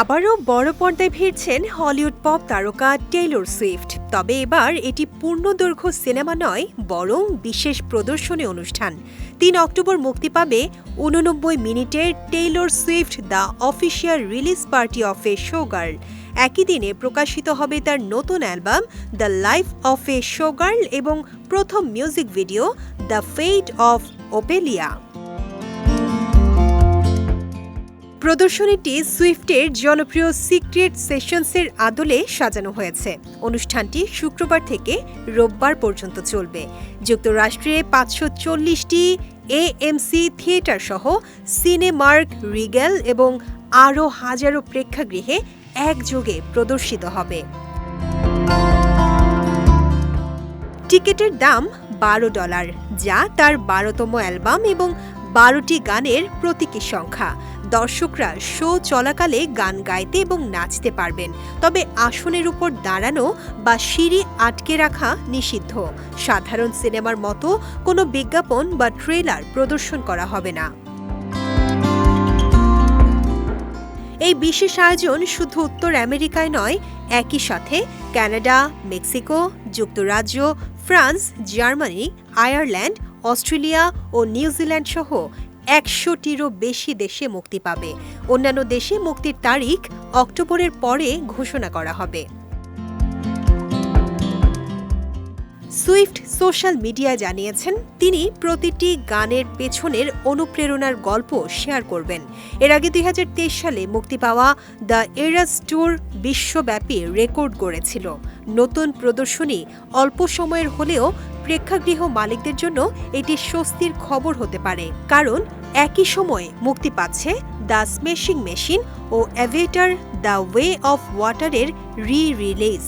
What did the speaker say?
আবারও বড় পর্দায় ভিড়ছেন হলিউড পপ তারকা টেইলর সুইফট। তবে এবার এটি পূর্ণদৈর্ঘ্য সিনেমা নয়, বরং বিশেষ প্রদর্শনী অনুষ্ঠান। তিন অক্টোবর মুক্তি পাবে উননব্বই মিনিটের Taylor Swift the official release party of a show girl. একই দিনে প্রকাশিত হবে তার নতুন album the life of a show girl এবং প্রথম music video the fate of Ophelia. প্রদর্শনীটি সুইফটের জনপ্রিয় সিক্রেট সেশনসের আদলে সাজানো হয়েছে। অনুষ্ঠানটি শুক্রবার থেকে রোববার পর্যন্ত চলবে। যুক্তরাষ্ট্রে পাঁচশো চল্লিশটি এএমসি থিয়েটার সহ সিনেমার্ক, রিগেল এবং আরও হাজারো প্রেক্ষাগৃহে একযোগে প্রদর্শিত হবে। টিকিটের দাম বারো ডলার, যা তার বারোতম অ্যালবাম এবং বারোটি গানের প্রতীকী সংখ্যা। দর্শকরা শো চলাকালে গান গাইতে এবং নাচতে পারবেন, তবে আসনের উপর দাঁড়ানো বা সিঁড়ি আটকে রাখা নিষিদ্ধ। সাধারণ সিনেমার মতো কোনো বিজ্ঞাপন বা ট্রেলার প্রদর্শন করা হবে না। এই বিশেষ আয়োজন শুধু উত্তর আমেরিকায় নয়, একই সাথে কানাডা, মেক্সিকো, যুক্তরাজ্য, ফ্রান্স, জার্মানি, আয়ারল্যান্ড অস্ট্রেলিয়া ও নিউজিল্যান্ড সহ একশোটিরও বেশি দেশে মুক্তি পাবে। অন্যান্য দেশে মুক্তির তারিখ অক্টোবরের পরে ঘোষণা করা হবে। সুইফট সোশ্যাল মিডিয়ায় জানিয়েছেন, তিনি প্রতিটি গানের পেছনের অনুপ্রেরণার গল্প শেয়ার করবেন। এর আগে দুই হাজার তেইশ সালে মুক্তি পাওয়া দ্য এরাস ট্যুর বিশ্বব্যাপী রেকর্ড গড়েছিল। নতুন প্রদর্শনী অল্প সময়ের হলেও প্রেক্ষাগৃহ মালিকদের জন্য এটি স্বস্তির খবর হতে পারে, কারণ একই সময়ে মুক্তি পাচ্ছে দ্য স্মেশিং মেশিন ও অ্যাভেটার দ্য ওয়ে অফ ওয়াটারের রি রিলিজ